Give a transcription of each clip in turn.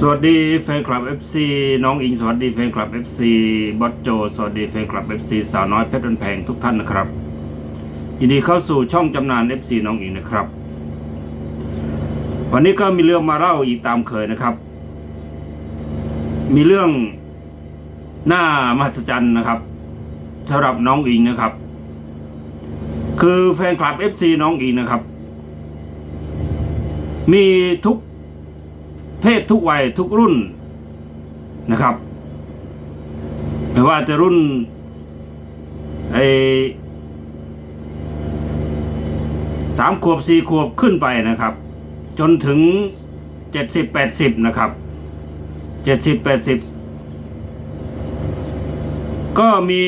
สวัสดีแฟนคลับ FC น้องอิงสวัสดีแฟนคลับ FC บอสโจ สวัสดีแฟนคลับ FC สาวน้อยเพชรบันแพงทุกท่านนะครับยินดีเข้าสู่ช่องจำนาน FC น้องอิงนะครับ วันนี้ก็มีเรื่องมาเล่าอีกตามเคยนะครับ มีเรื่องหน้ามหัศจรรย์นะครับสำหรับน้องอิงนะครับ คือแฟนคลับ FC น้องอิงนะครับ มีทุก เพศทุกวัยทุกรุ่นนะครับ ไม่ว่าจะรุ่นไอสามขวบสี่ขวบขึ้นไปนะครับ จนถึงเจ็ดสิบแปดสิบนะครับเจ็ดสิบแปดสิบก็มี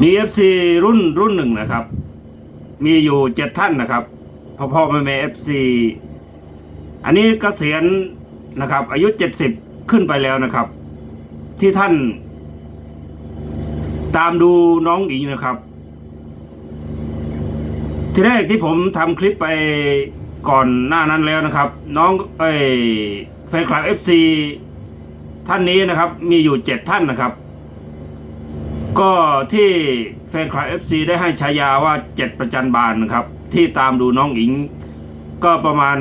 มีเอฟซีรุ่นรุ่นหนึ่งนะครับ มีอยู่เจ็ดท่านนะครับพ่อพ่อแม่แม่เอฟซี อันนี้เกษียณนะครับ อายุเจ็ดสิบขึ้นไปแล้วนะครับ ที่ท่าน ตามดูน้องอิงนะครับ ที่แรกที่ผมทำคลิปไปก่อนหน้านั้นแล้วนะครับ น้องเอ้แฟนคลับเอฟซีท่านนี้นะครับ มีอยู่เจ็ดท่านนะครับ ก็ที่แฟนคลับเอฟซีได้ให้ฉายาว่าเจ็ดประจันบานนะครับ ที่ตามดูน้องอิง ก็ประมาณ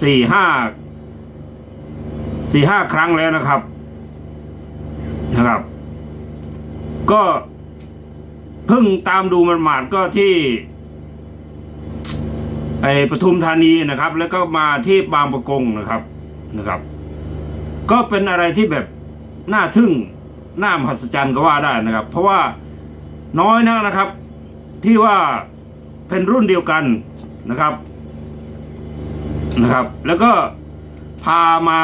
สี่ห้าสี่ห้าครั้งแล้วนะครับนะครับ ก็เพิ่งตามดูมันหมาดก็ที่ไอปทุมธานีนะครับ แล้วก็มาที่บางประกงนะครับนะครับ ก็เป็นอะไรที่แบบน่าทึ่งน่ามหัศจรรย์ก็ว่าได้นะครับ เพราะว่าน้อยนักนะครับที่ว่าเป็นรุ่นเดียวกันนะครับ นะครับ แล้วก็พามา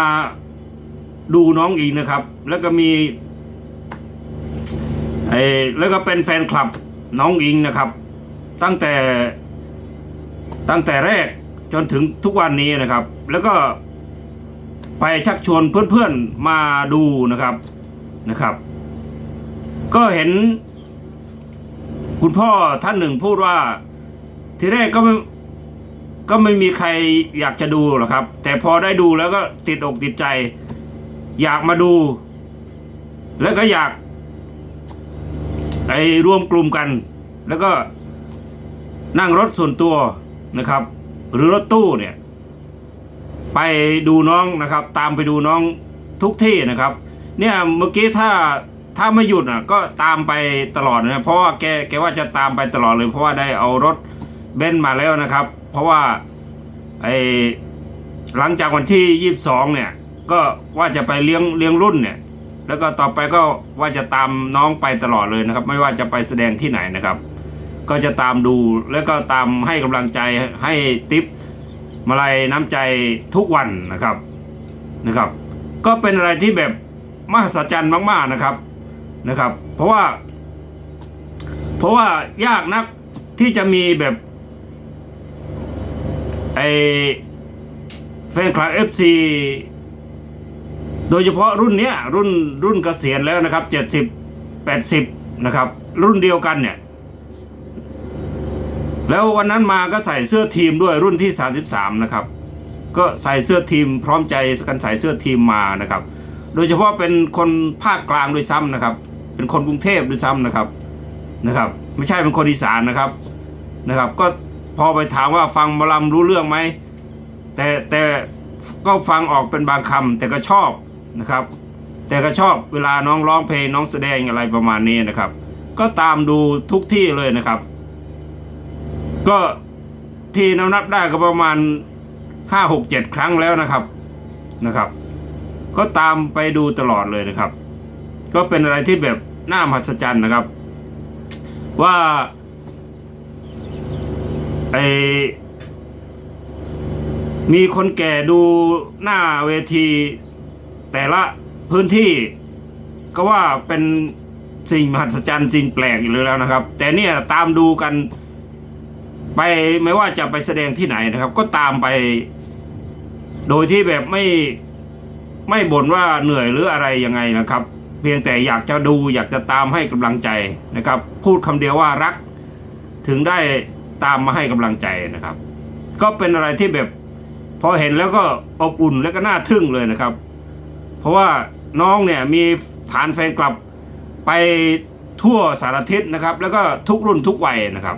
ดูน้องอีกนะครับ แล้วก็มีไอ้แล้วก็เป็นแฟนคลับน้องอิงนะครับ ตั้งแต่ตั้งแต่แรกจนถึงทุกวันนี้นะครับ แล้วก็ไปชักชวนเพื่อนๆมาดูนะครับนะครับ ก็เห็น คุณพ่อท่านหนึ่งพูดว่าทีแรกก็ไก็ไม่มีใครอยากจะดูหรอกครับ แต่พอได้ดูแล้วก็ติดอกติดใจ อยากมาดู แล้วก็อยากไอ้รวมกลุ่มกัน แล้วก็นั่งรถส่วนตัวนะครับ หรือรถตู้เนี่ย ไปดูน้องนะครับ ตามไปดูน้องทุกที่นะครับ เนี่ยเมื่อกี้ถ้าถ้าไม่หยุดอะก็ตามไปตลอดนะเพราะว่าแกแกว่าจะตามไปตลอดเลย เพราะว่าได้เอารถเบนซ์มาแล้วนะครับ เพราะว่าไอหลังจากวันที่ยี่สิบสองเนี่ย ก็ว่าจะไปเลี้ยงเลี้ยงรุ่นเนี่ย แล้วก็ต่อไปก็ว่าจะตามน้องไปตลอดเลยนะครับ ไม่ว่าจะไปแสดงที่ไหนนะครับ ก็จะตามดูแล้วก็ตามให้กำลังใจให้ติปมาลัยน้ำใจทุกวันนะครับนะครับ ก็เป็นอะไรที่แบบมหัศจรรย์มาก ๆนะครับนะครับ เพราะว่า เพราะว่ายากนักที่จะมีแบบ ไอแฟนคลับเอฟซีโดยเฉพาะรุ่นเนี้ยรุ่นรุ่นเกษียณแล้วนะครับเจ็ดสิบแปดสิบนะครับ รุ่นเดียวกันเนี่ย แล้ววันนั้นมาก็ใส่เสื้อทีมด้วยรุ่นที่สาสิบสามนะครับ ก็ใส่เสื้อทีมพร้อมใจกันใส่เสื้อทีมมานะครับ โดยเฉพาะเป็นคนภาคกลางด้วยซ้ำนะครับ เป็นคนกรุงเทพด้วยซ้ำนะครับนะครับ ไม่ใช่เป็นคนอีสานนะครับนะครับ ก็ พอไปถามว่าฟังหมอลำรู้เรื่องไหมแต่แต่ก็ฟังออกเป็นบางคำแต่ก็ชอบนะครับ แต่ก็ชอบเวลาน้องร้องเพลงน้องแสดงอะไรประมาณนี้นะครับ ก็ตามดูทุกที่เลยนะครับ ก็ที่นับนับได้ก็ประมาณห้าหกเจ็ดครั้งแล้วนะครับนะครับ ก็ตามไปดูตลอดเลยนะครับ ก็เป็นอะไรที่แบบน่ามหัศจรรย์นะครับ ว่า ไอมีคนแก่ดูหน้าเวที แต่ละพื้นที่ ก็ว่าเป็นสิ่งมหัศจรรย์สิ่งแปลกอยู่แล้วนะครับ แต่เนี่ยตามดูกัน ไปไม่ว่าจะไปแสดงที่ไหนนะครับ ก็ตามไป โดยที่แบบไม่ไม่บ่นว่าเหนื่อยหรืออะไรยังไงนะครับ เพียงแต่อยากจะดูอยากจะตามให้กำลังใจนะครับ พูดคำเดียวว่ารัก ถึงได้ ตามมาให้กำลังใจนะครับ ก็เป็นอะไรที่แบบพอเห็นแล้วก็อบอุ่นแล้วก็น่าทึ่งเลยนะครับ เพราะว่าน้องเนี่ยมีฐานแฟนคลับไปทั่วสารทิศนะครับ แล้วก็ทุกรุ่นทุกวัยนะครับ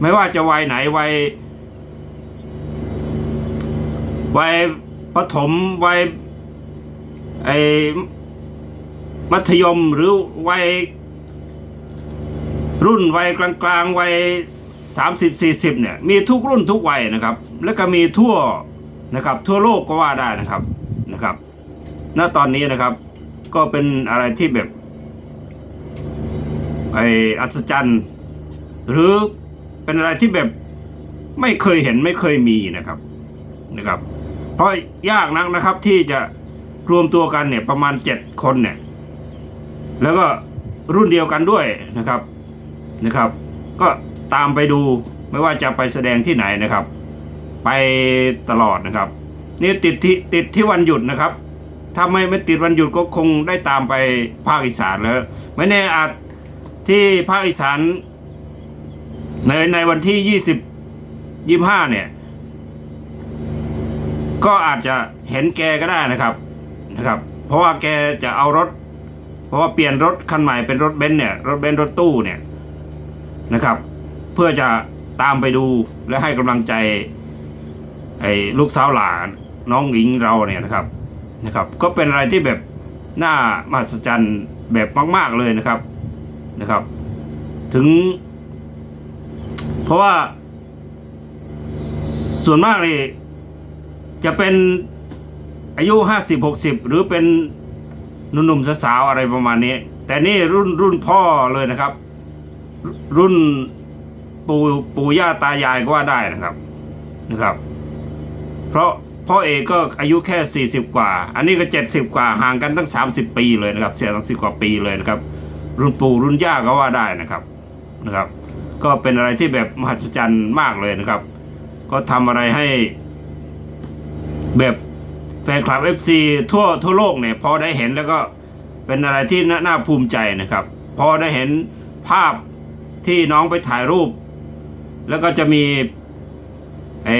ไม่ว่าจะวัยไหนวัยวัยประถมวัยไอมัธยมหรือวัยรุ่นวัยกลางๆวัย สามสิบสี่สิบเนี่ยมีทุกรุ่นทุกวัยนะครับ แล้วก็มีทั่วนะครับทั่วโลกก็ว่าได้นะครับนะครับ ณตอนนี้นะครับ ก็เป็นอะไรที่แบบไออัศจรรย์ หรือเป็นอะไรที่แบบไม่เคยเห็นไม่เคยมีนะครับนะครับ เพราะยากนักนะครับที่จะรวมตัวกันเนี่ยประมาณเจ็ดคนเนี่ยแล้วก็รุ่นเดียวกันด้วยนะครับนะครับ ก็ ตามไปดูไม่ว่าจะไปแสดงที่ไหนนะครับ ไปตลอดนะครับ นี่ติดที่ติดที่วันหยุดนะครับ ถ้าไม่ไม่ติดวันหยุดก็คงได้ตามไปภาคอีสานแล้วไม่แน่อาจที่ภาคอีสานในในวันที่ยี่สิบยี่ห้าเนี่ย ก็อาจจะเห็นแกก็ได้นะครับนะครับ เพราะว่าแกจะเอารถ เพราะว่าเปลี่ยนรถคันใหม่เป็นรถเบนซ์เนี่ยรถเบนซ์รถตู้เนี่ยนะครับ เพื่อจะตามไปดูและให้กำลังใจไอ้ลูกสาวหลานน้องหญิงเราเนี่ยนะครับนะครับ ก็เป็นอะไรที่แบบน่ามหัศจรรย์แบบมาก ๆเลยนะครับนะครับ ถึง เพราะว่าส่วนมากเลยจะเป็นอายุห้าสิบหกสิบหรือเป็นหนุ่มๆสาวๆอะไรประมาณนี้ แต่นี่รุ่นรุ่นพ่อเลยนะครับ รุ่น ปู่ปู่ย่าตายายก็ว่าได้นะครับนะครับ เพราะพ่อเอกก็อายุแค่สี่สิบกว่า อันนี้ก็เจ็ดสิบกว่าห่างกันตั้งสามสิบปีเลยนะครับเสียสามสิบกว่าปีเลยนะครับ รุ่นปู่รุ่นย่าก็ว่าได้นะครับนะครับ ก็เป็นอะไรที่แบบมหัศจรรย์มากเลยนะครับ ก็ทำอะไรให้ แบบแฟนคลับ FC ทั่วทั่วโลกเนี่ยพอได้เห็นแล้วก็เป็นอะไรที่น่าภูมิใจนะครับ พอได้เห็นภาพที่น้องไปถ่ายรูป แล้วก็จะมีเอ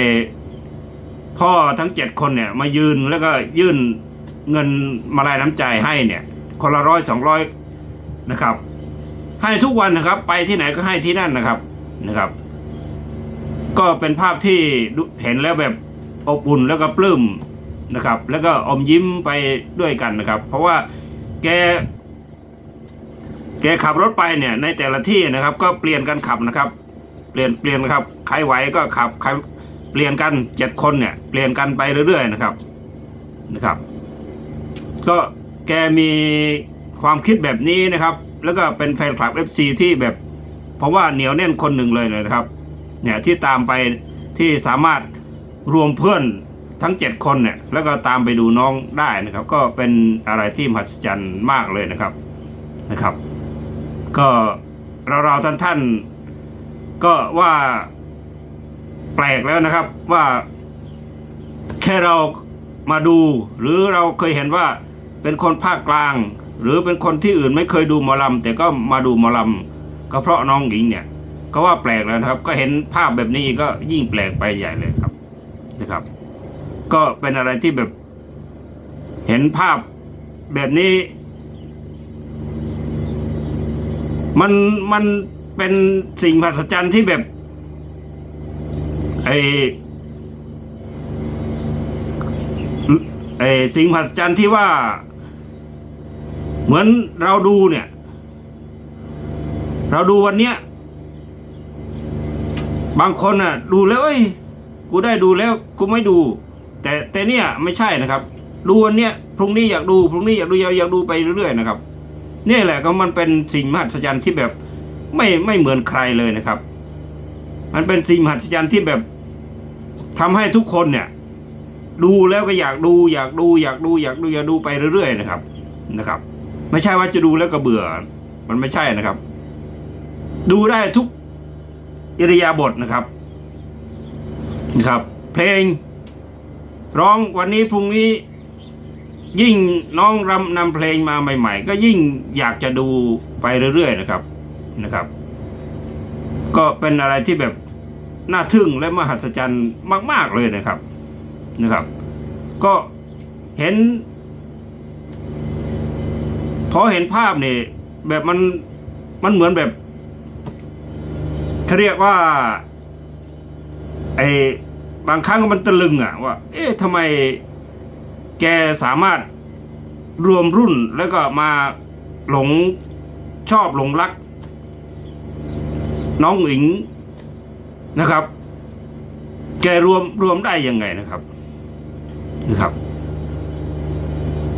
พ่อทั้งเจ็ดคนเนี่ย มายืนแล้วก็ยื่นเงินมาลายน้ำใจให้เนี่ย คนละร้อยสองร้อยนะครับ ให้ทุกวันนะครับ ไปที่ไหนก็ให้ที่นั่นนะครับนะครับ ก็เป็นภาพที่เห็นแล้วแบบอบอุ่นแล้วก็ปลื้มนะครับ แล้วก็อมยิ้มไปด้วยกันนะครับ เพราะว่าแกแกขับรถไปเนี่ยในแต่ละที่นะครับ ก็เปลี่ยนกันขับนะครับ เปลี่ยนเปลี่ยนครับใครไหวก็ขับใครเปลี่ยนกันเจ็ดคนเนี่ยเปลี่ยนกันไปเรื่อยๆนะครับนะครับ ก็แกมีความคิดแบบนี้นะครับ แล้วก็เป็นแฟนคลับ FC ที่แบบเพราะว่าเหนียวแน่นคนหนึ่งเลยนะครับ เนี่ยที่ตามไปที่สามารถรวมเพื่อนทั้งเจ็ดคนเนี่ยแล้วก็ตามไปดูน้องได้นะครับ ก็เป็นอะไรที่มหัศจรรย์มากเลยนะครับนะครับ ก็เราเราท่านท่านๆ ก็ว่าแปลกแล้วนะครับว่าแค่เรามาดู หรือเราเคยเห็นว่าเป็นคนภาคกลาง หรือเป็นคนที่อื่นไม่เคยดูหมอลำแต่ก็มาดูหมอลำก็เพราะน้องหญิงเนี่ยก็ว่าแปลกแล้วนะครับ ก็เห็นภาพแบบนี้ก็ยิ่งแปลกไปใหญ่เลยครับนะครับ ก็เป็นอะไรที่แบบ เห็นภาพแบบนี้ มันมัน เป็นสิ่งมหัศจรรย์ที่แบบไอไอสิ่งมหัศจรรย์ที่ว่า เหมือนเราดูเนี่ย เราดูวันเนี้ยบางคนอะ ดูแล้วเอ้ยกูได้ดูแล้วกูไม่ดู แต่แต่เนี่ยไม่ใช่นะครับ ดูวันเนี้ยพรุ่งนี้อยากดูพรุ่งนี้อยากดูอยากอยากดูไปเรื่อยๆนะครับนี่แหละก็มันเป็นสิ่งมหัศจรรย์ที่แบบ ไม่ไม่เหมือนใครเลยนะครับ มันเป็นสิ่งมหัศจรรย์ที่แบบทำให้ทุกคนเนี่ย ดูแล้วก็อยากดูอยากดู อยากดูอยากดูอยากดูไปเรื่อยๆนะครับนะครับ ไม่ใช่ว่าจะดูแล้วก็เบื่อ มันไม่ใช่นะครับ ดูได้ทุกอิริยาบถนะครับนะครับ เพลง ร้องวันนี้พรุ่งนี้ยิ่งน้องรำนำเพลงมาใหม่ ๆ ก็ยิ่งอยากจะดูไปเรื่อย ๆ นะครับ นะครับ ก็เป็นอะไรที่แบบน่าทึ่งและมหัศจรรย์มาก ๆเลยนะครับนะครับ ก็เห็น พอเห็นภาพนี่แบบมันมันเหมือนแบบเขาเรียกว่าไอ้บางครั้งมันตะลึงอะว่า เอ๊ะทำไมแกสามารถรวมรุ่นแล้วก็มาหลงชอบหลงรัก น้องหญิงนะครับ แกรวมรวมได้ยังไงนะครับนะครับ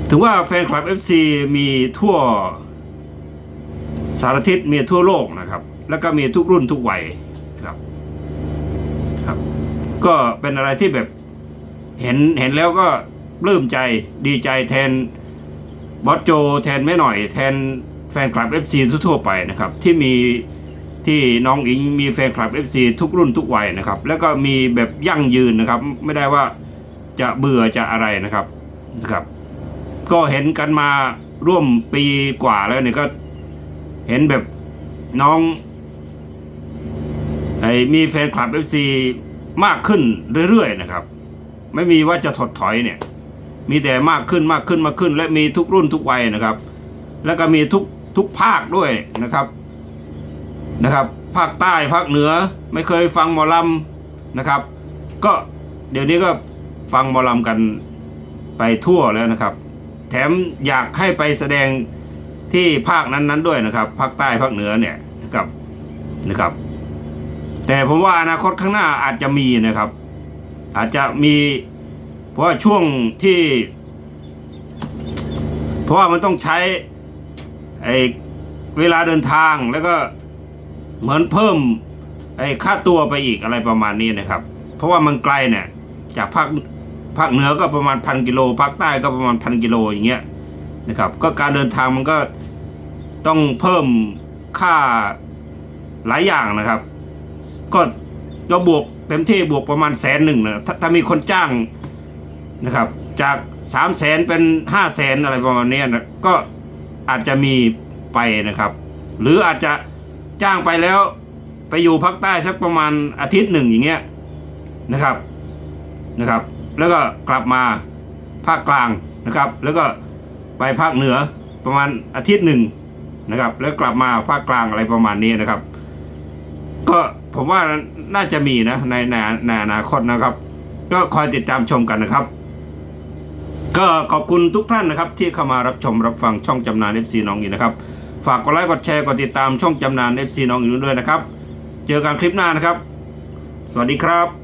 ถึงว่าแฟนคลับ FC มีทั่วสารทิศมีทั่วโลกนะครับ แล้วก็มีทุกรุ่นทุกวัยนะครับครับ ก็เป็นอะไรที่แบบเห็นเห็นแล้วก็ปลื้มใจดีใจแทนบอสโจ แทนแม่หน่อย แทนแฟนคลับ FC ทั่วไปนะครับ ที่มี ที่น้องอิงมีแฟนคลับ FC ทุกรุ่นทุกวัยนะครับ แล้วก็มีแบบยั่งยืนนะครับ ไม่ได้ว่าจะเบื่อจะอะไรนะครับนะครับ ก็เห็นกันมาร่วมปีกว่าแล้วเนี่ยก็เห็นแบบน้องไอ้มีแฟนคลับ FC มากขึ้นเรื่อยๆนะครับ ไม่มีว่าจะถดถอยเนี่ย มีแต่มากขึ้นมากขึ้นมากขึ้น และมีทุกรุ่นทุกวัยนะครับ แล้วก็มีทุกทุกภาคด้วยนะครับ นะครับภาคใต้ภาคเหนือไม่เคยฟังหมอลำนะครับ ก็เดี๋ยวนี้ก็ฟังหมอลำกันไปทั่วแล้วนะครับ แถมอยากให้ไปแสดงที่ภาคนั้นๆด้วยนะครับภาคใต้ภาคเหนือเนี่ยนะครับนะครับ แต่ผมว่าอนาคตข้างหน้าอาจจะมีนะครับ อาจจะมีเพราะว่าช่วงที่ เพราะว่ามันต้องใช้ไอ้เวลาเดินทางแล้วก็ เหมือนเพิ่มไอ้ค่าตัวไปอีกอะไรประมาณนี้นะครับ เพราะว่ามันไกลเนี่ยจากภาคภาคเหนือก็ประมาณพันกิโลภาคใต้ก็ประมาณพันกิโลอย่างเงี้ยนะครับ ก็การเดินทางมันก็ต้องเพิ่มค่าหลายอย่างนะครับ ก็ก็บวกเต็มที่บวกประมาณแสนหนึ่งนะถถ้ามีคนจ้างนะครับ จากสามแสนเป็นห้าแสนอะไรประมาณนี้นะก็อาจจะมีไปนะครับ หรืออาจจะ จ้างไปแล้วไปอยู่ภาคใต้สักประมาณอาทิตย์หนึ่งอย่างเงี้ยนะครับนะครับ แล้วก็กลับมาภาคกลางนะครับ แล้วก็ไปภาคเหนือประมาณอาทิตย์หนึ่งนะครับ แล้วกลับมาภาคกลางอะไรประมาณนี้นะครับ ก็ผมว่าน่าจะมีนะในในในอนาคตนะครับ ก็คอยติดตามชมกันนะครับ ก็ขอบคุณทุกท่านนะครับ ที่เข้ามารับชมรับฟังช่องจำนาน FC น้องอีนะครับ ฝากกดไลค์กดแชร์กดติดตามช่องจำนาน FC น้องอีด้วยนะครับ เจอกันคลิปหน้านะครับ สวัสดีครับ